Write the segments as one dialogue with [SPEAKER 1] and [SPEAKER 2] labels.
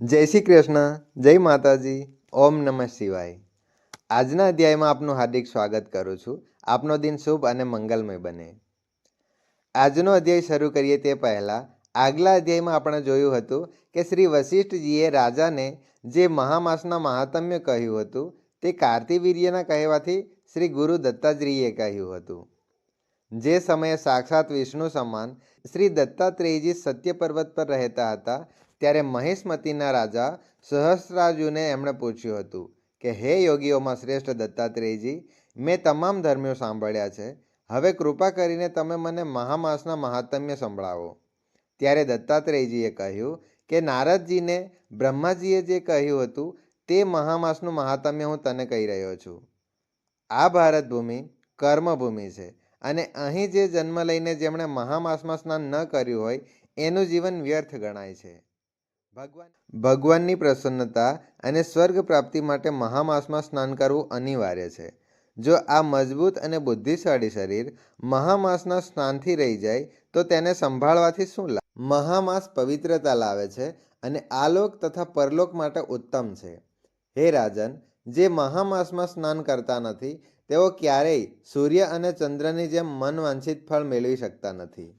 [SPEAKER 1] જય શ્રી કૃષ્ણ, જય માતાજી, ઓમ નમઃ શિવાય. આજના અધ્યાયમાં આપનું હાર્દિક સ્વાગત કરું છું. આપનો દિન શુભ અને મંગલમય બને. આજનો અધ્યાય શરૂ કરીએ તે પહેલાં આગલા અધ્યાયમાં આપણે જોયું હતું કે શ્રી વશિષ્ઠજીએ રાજાને જે મહામાસના મહાત્મ્ય કહ્યું હતું તે કાર્તિવીર્યના કહેવાથી શ્રી ગુરુ દત્તાત્રેયે કહ્યું હતું. જે સમયે સાક્ષાત વિષ્ણુ સમાન શ્રી દત્તાત્રેયજી સત્ય પર્વત પર રહેતા હતા ત્યારે મહેશમતીના રાજા સહસ્રાજુને એમણે પૂછ્યું હતું કે, હે યોગીઓમાં શ્રેષ્ઠ દત્તાત્રેયજી, મેં તમામ ધર્મીઓ સાંભળ્યા છે. હવે કૃપા કરીને તમે મને મહામાસના મહાત્મ્ય સંભળાવો. ત્યારે દત્તાત્રેયજીએ કહ્યું કે, નારદજીને બ્રહ્માજીએ જે કહ્યું હતું, તે મહામાસનું મહાત્મ્ય હું તને કહી રહ્યો છું. આ ભારત ભૂમિ કર્મભૂમિ છે અને અહીં જે જન્મ લઈને જેમણે મહામાસમાં સ્નાન ન કર્યું હોય, એનું જીવન વ્યર્થ ગણાય છે. ભગવાન ભગવાનની પ્રસન્નતા અને સ્વર્ગ પ્રાપ્તિ માટે મહામાસમાં સ્નાન કરવું અનિવાર્ય છે. જો આ મજબૂત અને બુદ્ધિશાળી શરીર મહામાસના સ્નાનથી રહી જાય, તો તેને સંભાળવાથી શું લાભ મહામાસ પવિત્રતા લાવે છે અને આલોક તથા પરલોક માટે ઉત્તમ છે. હે રાજન, જે મહામાસમાં સ્નાન કરતા નથી, તેઓ ક્યારેય સૂર્ય અને ચંદ્રની જેમ મન વાંછિત ફળ મેળવી શકતા નથી.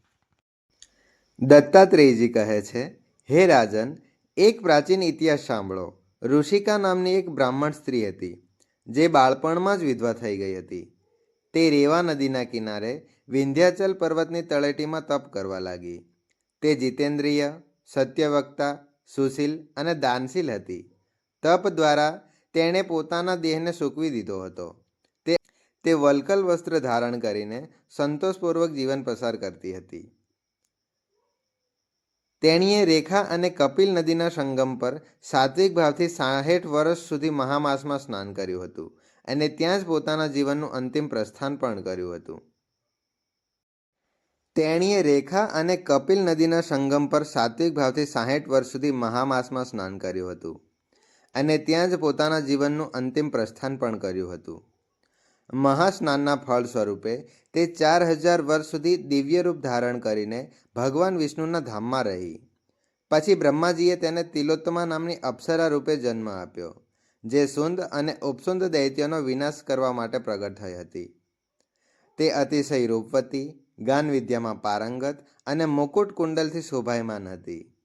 [SPEAKER 1] દત્તાત્રેયજી કહે છે, હે રાજન એક પ્રાચીન ઇતિહાસ સાંભળો. ઋષિકા નામની એક બ્રાહ્મણ સ્ત્રી હતી, જે બાળપણમાં જ વિધવા થઈ ગઈ હતી. તે રેવા નદીના કિનારે વિંધ્યાચલ પર્વતની તળેટીમાં તપ કરવા લાગી. તે જીતેન્દ્રિય, સત્યવક્તા, સુશીલ અને દાનશીલ હતી. તપ દ્વારા તેણે પોતાના દેહને સૂકવી દીધો હતો. તે તે વલ્કલ વસ્ત્ર ધારણ કરીને સંતોષપૂર્વક જીવન પસાર કરતી હતી. તેણીએ રેખા અને કપિલ નદીના સંગમ પર સાત્વિક ભાવથી સાઠ વર્ષ સુધી મહામાસમાં સ્નાન કર્યું હતું અને ત્યાં જ પોતાના જીવનનું અંતિમ પ્રસ્થાન પણ કર્યું હતું. તેણીએ રેખા અને કપિલ નદીના સંગમ પર સાત્વિક ભાવથી સાહીઠ વર્ષ સુધી મહામાસમાં સ્નાન કર્યું હતું અને ત્યાં જ પોતાના જીવનનું અંતિમ પ્રસ્થાન પણ કર્યું હતું. મહાસ્નાનના ફળ સ્વરૂપે તે ચાર હજાર વર્ષ સુધી દિવ્ય રૂપ ધારણ કરીને ભગવાન વિષ્ણુના ધામમાં રહી. પછી બ્રહ્માજીએ તેને તિલોત્તમા નામની અપ્સરા રૂપે જન્મ આપ્યો, જે સુંદ અને ઉપસુંદ દૈત્યનો વિનાશ કરવા માટે પ્રગટ થઈ હતી. તે અતિશય રૂપવતી, ગાન વિદ્યામાં પારંગત અને મુકુટ કુંડલથી શોભાયમાન હતી.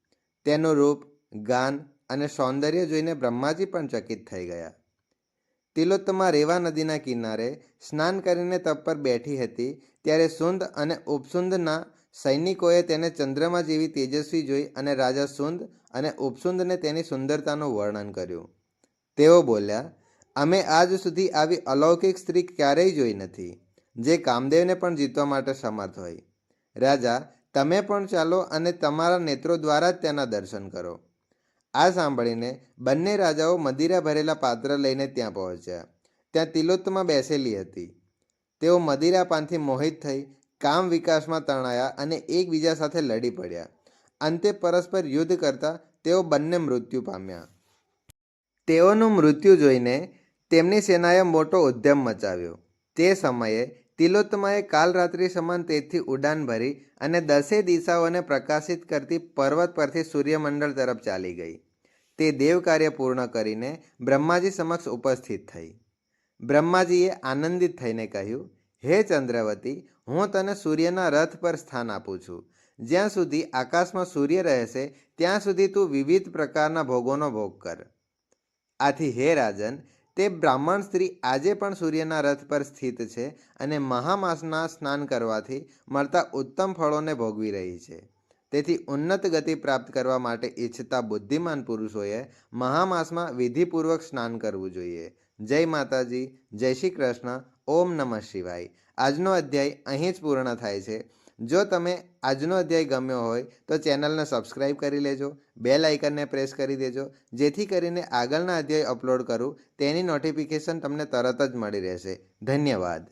[SPEAKER 1] તેનું રૂપ, ગાન અને સૌંદર્ય જોઈને બ્રહ્માજી પણ ચકિત થઈ ગયા. તિલોત્તમા રેવા નદીના કિનારે સ્નાન કરીને તપ પર બેઠી હતી. ત્યારે સુંદ અને ઉપસુંદના સૈનિકોએ તેને ચંદ્રમા જેવી તેજસ્વી જોઈ અને રાજા સુંદ અને ઉપસુંદને તેની સુંદરતાનું વર્ણન કર્યું. તેઓ બોલ્યા, અમે આજ સુધી આવી અલૌકિક સ્ત્રી ક્યારેય જોઈ નથી, જે કામદેવને પણ જીતવા માટે સમર્થ હોય. રાજા, તમે પણ ચાલો અને તમારા નેત્રો દ્વારા જ તેના દર્શન કરો. આ સાંભળીને બંને રાજાઓ મદિરા ભરેલા પાત્ર લઈને ત્યાં પહોંચ્યા. ત્યાં તિલોત્તમા બેસેલી હતી. તેઓ મદિરા પાનથી મોહિત થઈ કામ વિકાસમાં તણાયા અને એકબીજા સાથે લડી પડ્યા. અંતે પરસ્પર યુદ્ધ કરતા તેઓ બંને મૃત્યુ પામ્યા. તેઓનું મૃત્યુ જોઈને તેમની સેનાએ મોટો ઉદ્યમ મચાવ્યો. તે સમયે તિલોત્તમાએ કાલરાત્રિ સમાન તેજથી ઉડાન ભરી અને દસે દિશાઓને પ્રકાશિત કરતી પર્વત પરથી સૂર્યમંડળ તરફ ચાલી ગઈ. તે દેવ કાર્ય પૂર્ણ કરીને બ્રહ્માજી સમક્ષ ઉપસ્થિત થઈ. બ્રહ્માજીએ આનંદિત થઈને કહ્યું, હે ચંદ્રવતી, હું તને સૂર્યના રથ પર સ્થાન આપું છું. જ્યાં સુધી આકાશમાં સૂર્ય રહેશે, ત્યાં સુધી તું વિવિધ પ્રકારના ભોગોનો ભોગ કર. આથી હે રાજન, તે બ્રાહ્મણ સ્ત્રી આજે પણ સૂર્યના રથ પર સ્થિત છે અને મહામાસના સ્નાન કરવાથી મળતા ઉત્તમ ફળોને ભોગવી રહી છે. તેથી ઉન્નત ગતિ પ્રાપ્ત કરવા માટે ઈચ્છતા બુદ્ધિમાન પુરુષોએ મહામાસમાં વિધિપૂર્વક સ્નાન કરવું જોઈએ. જય માતાજી, જય શ્રી કૃષ્ણ, ઓમ નમઃ શિવાય. આજનો અધ્યાય અહીં જ પૂર્ણ થાય છે. જો તમે આજનો અધ્યાય ગમ્યો હોય તો ચેનલને સબસ્ક્રાઈબ કરી લેજો, બેલ આઇકનને પ્રેસ કરી દેજો, જેથી કરીને આગળના અધ્યાય અપલોડ કરું તેની નોટિફિકેશન તમને તરત જ મળી રહેશે. ધન્યવાદ.